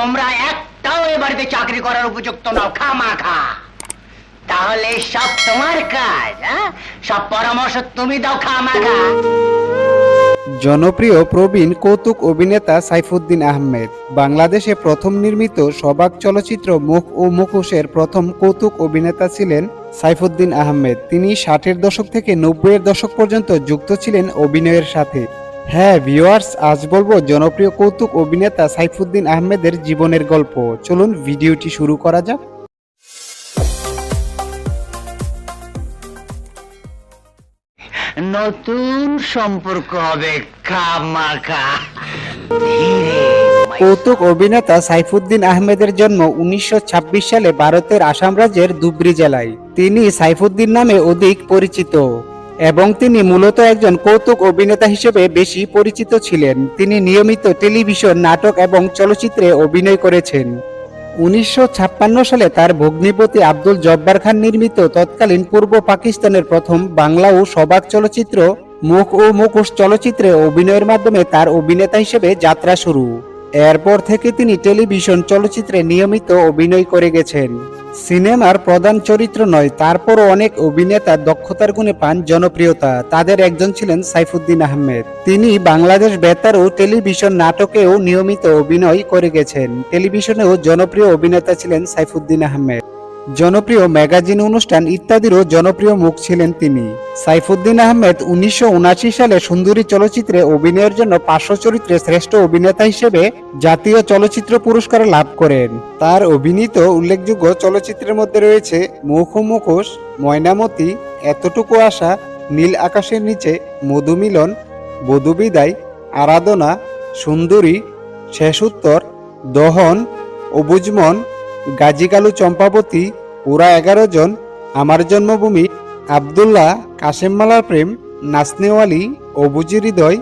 তোমরা একটাও এ বাড়িতে চাকরি করার উপযুক্ত নাও খামা খা তাহলে সব তোমার কাজ হ্যাঁ? সব পরামর্শ তুমি দাও খামা খা জনপ্রিয় প্রবীণ কৌতুক অভিনেতা সাইফুদ্দিন আহমেদ, বাংলাদেশে প্রথম নির্মিত সবাক চলচ্চিত্র মুখ ও মুখোশের প্রথম কৌতুক অভিনেতা ছিলেন সাইফুদ্দিন আহমেদ। তিনি ষাটের দশক থেকে নব্বইয়ের দশক পর্যন্ত যুক্ত ছিলেন অভিনয়ের সাথে। হ্যাঁ ভিউয়ার্স আজ বলব জনপ্রিয় কৌতুক অভিনেতা সাইফুদ্দিন আহমেদের জীবনের গল্প। চলুন ভিডিওটি শুরু করা যাক। নতুন সম্পর্ক হবে কৌতুক অভিনেতা সাইফুদ্দিন আহমেদের জন্ম উনিশশো ছাব্বিশ সালে ভারতের আসাম রাজ্যের ধুবড়ী জেলায়। তিনি সাইফুদ্দিন নামে অধিক পরিচিত। এবং তিনি মূলত একজন কৌতুক অভিনেতা হিসেবে বেশি পরিচিত ছিলেন। তিনি নিয়মিত টেলিভিশন, নাটক এবং চলচ্চিত্রে অভিনয় করেছেন। উনিশশো ছাপ্পান্ন সালে তার ভগ্নিপতি আব্দুল জব্বার খান নির্মিত তৎকালীন পূর্ব পাকিস্তানের প্রথম বাংলা ও সবাক চলচ্চিত্র মুখ ও মুখোশ চলচ্চিত্রে অভিনয়ের মাধ্যমে তার অভিনেতা হিসেবে যাত্রা শুরু। এরপর থেকে তিনি টেলিভিশন চলচ্চিত্রে নিয়মিত অভিনয় করে গেছেন। সিনেমার প্রধান চরিত্র নয়, তারপরও অনেক অভিনেতা দক্ষতার গুণে পান জনপ্রিয়তা। তাদের একজন ছিলেন সাইফুদ্দিন আহমেদ। তিনি বাংলাদেশ বেতার ও টেলিভিশন নাটকেও নিয়মিত অভিনয় করে গেছেন। টেলিভিশনেও জনপ্রিয় অভিনেতা ছিলেন সাইফুদ্দিন আহমেদ। জনপ্রিয় ম্যাগাজিন অনুষ্ঠান ইত্যাদিরও জনপ্রিয় মুখ ছিলেন তিনি। সাইফুদ্দিন আহমেদ উনিশশো সালে সুন্দরী চলচ্চিত্রে অভিনয়ের জন্য পার্শ্ব চরিত্রে শ্রেষ্ঠ অভিনেতা হিসেবে জাতীয় চলচ্চিত্র পুরস্কার লাভ করেন। তার অভিনীত উল্লেখযোগ্য চলচ্চিত্রের মধ্যে রয়েছে মুখ মুখোশ, ময়নামতি, এতটুকু আশা, নীল আকাশের নিচে মধুমিলন বধুবিদায় আরাধনা, সুন্দরী, শেষ উত্তর, দহন, অবুজমন গাজীকালু চম্পাবতী পুরা এগারো জন, আমার জন্মভূমি আবদুল্লাহ কাশেমমালার প্রেম, নাসনেওয়ালি অবুজি হৃদয়,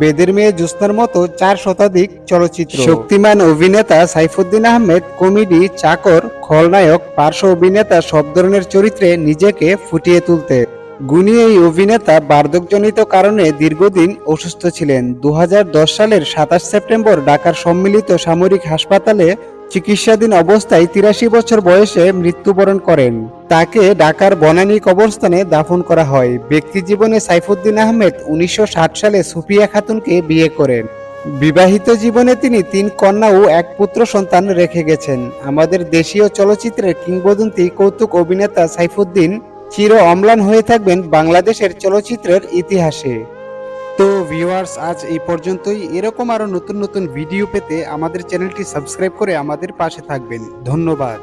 বেদের মেয়ে জ্যোৎস্নার মতো চার শতাধিক চলচ্চিত্র। শক্তিমান অভিনেতা সাইফুদ্দিন আহমেদ, কমেডি, চাকর, খলনায়ক, পার্শ্ব অভিনেতা সব ধরনের চরিত্রে নিজেকে ফুটিয়ে তুলতে। গুণী এই অভিনেতা বার্ধক্যজনিত কারণে দীর্ঘদিন অসুস্থ ছিলেন। দু হাজার দশ সালের সাতাশ সেপ্টেম্বর ঢাকার সম্মিলিত সামরিক হাসপাতালে চিকিৎসাধীন অবস্থায় তিরাশি বছর বয়সে মৃত্যুবরণ করেন। তাকে ঢাকার বনানী কবরস্থানে দাফন করা হয়। ব্যক্তি জীবনে সাইফুদ্দিন আহমেদ উনিশশো ষাট সালে সুফিয়া খাতুনকে বিয়ে করেন। বিবাহিত জীবনে তিনি তিন কন্যা ও এক পুত্র সন্তান রেখে গেছেন। আমাদের দেশীয় চলচ্চিত্রের কিংবদন্তি কৌতুক অভিনেতা সাইফুদ্দিন চির অম্লান হয়ে থাকবেন বাংলাদেশের চলচ্চিত্রের ইতিহাসে। তো ভিউয়ার্স আজ এই পর্যন্তই। এরকম আরও নতুন নতুন ভিডিও পেতে আমাদের চ্যানেলটি সাবস্ক্রাইব করে আমাদের পাশে থাকবেন। ধন্যবাদ।